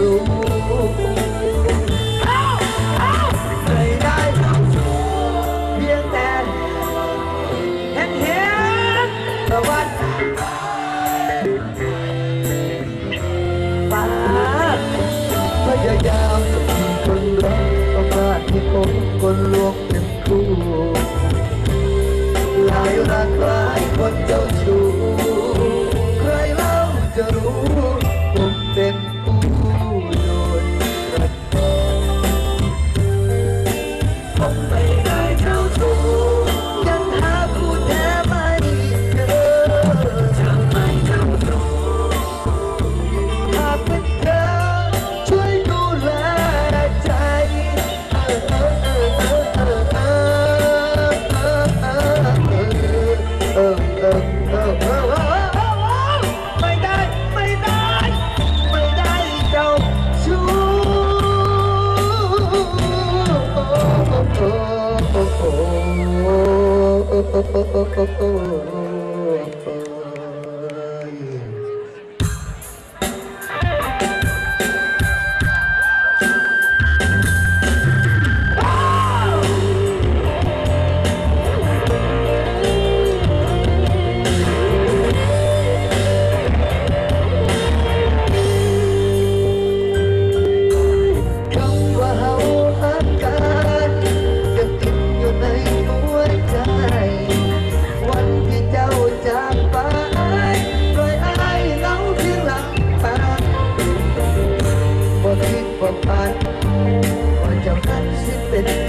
รู้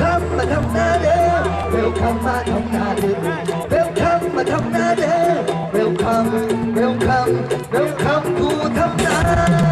Welcome มาทำหน้าเด้อ Welcome มาทำหน้าเด้อ Welcome มาทำหน้าเด้อ Welcome Welcome Welcome กูทำหน้า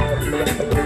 Gracias.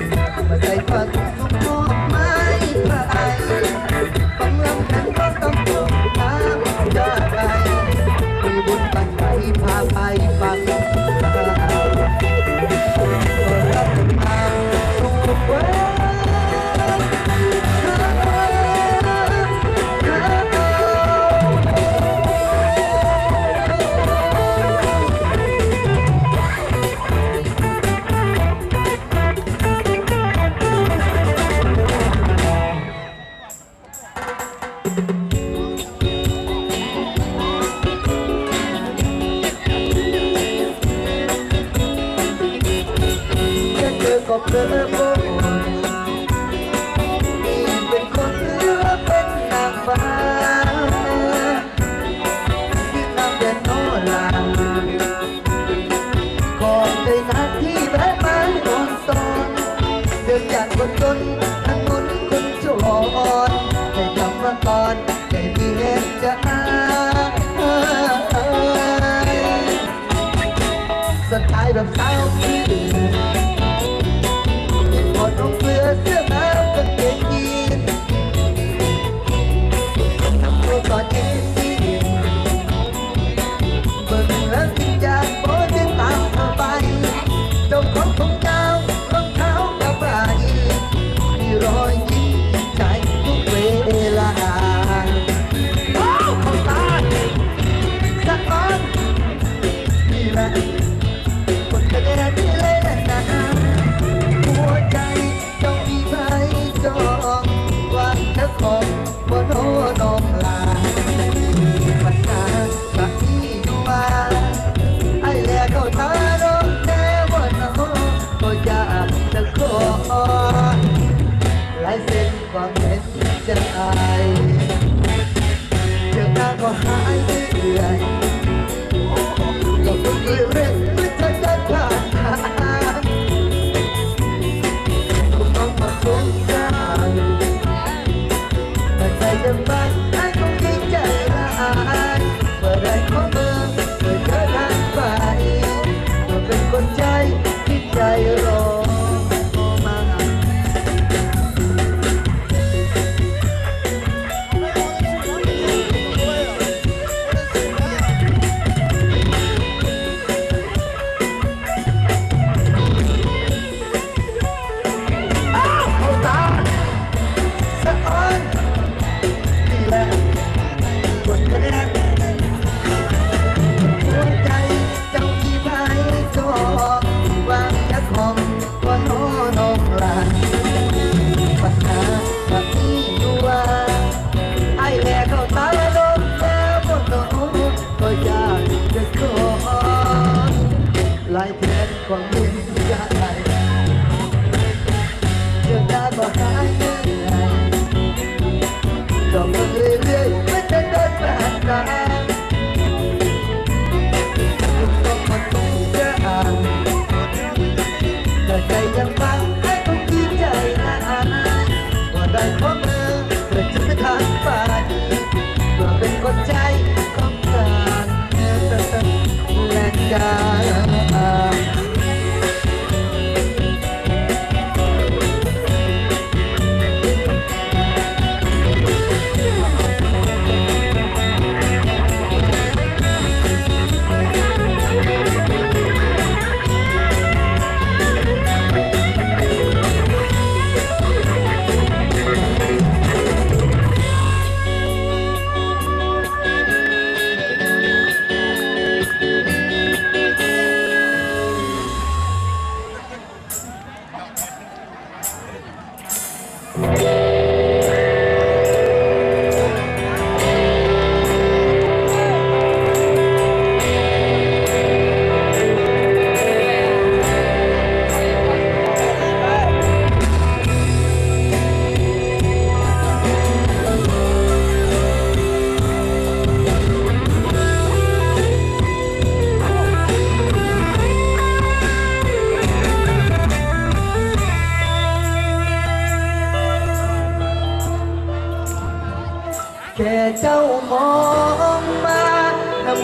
of.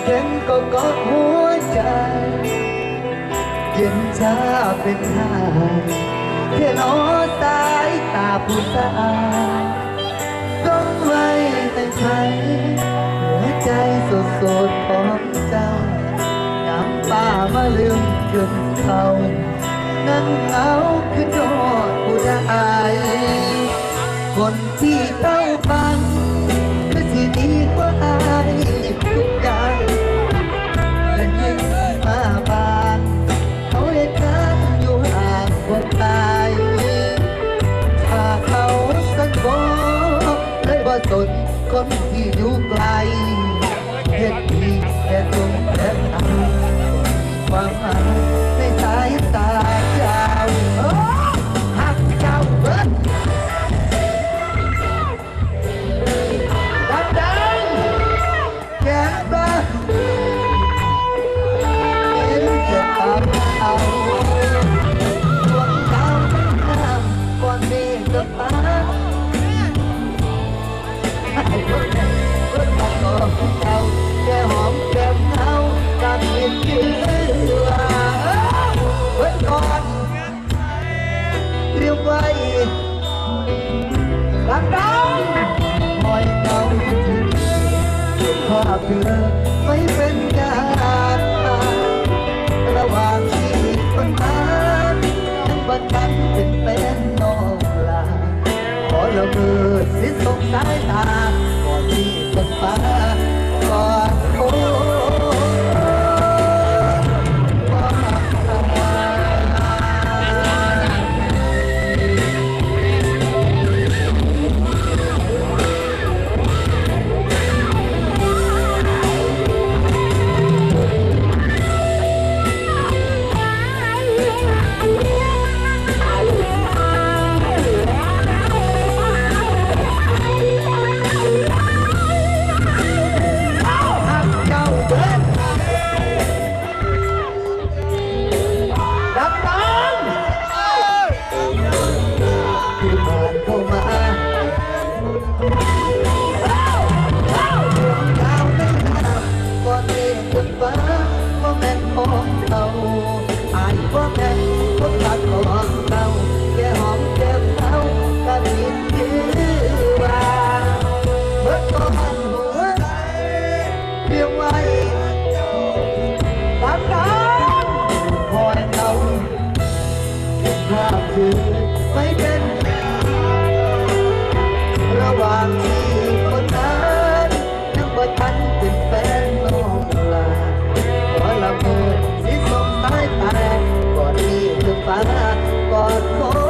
เย็นก็กอดหัวใจ เย็นชาเป็นทางเทนอสายตาผู้สาวต้องไว้ในใจหัวใจสดสดของเจ้าน้ำตามาลืมจนเขานั่งเหงาคือโดดผู้ใดคนที่เข้าฟัง ตนคนที่อยู่ไกลเห็นดีแค่ตรงแค่ทางความหมาย เตรียรักเราคอยเงาภาพเธอไม่เป็นการระหว่างที่คนนั้นยังบันทันเป็นเป็นนอกลาขอละเมิดสิ้นสงสายตาก่อนที่ต้นฟ้าามกอดคอ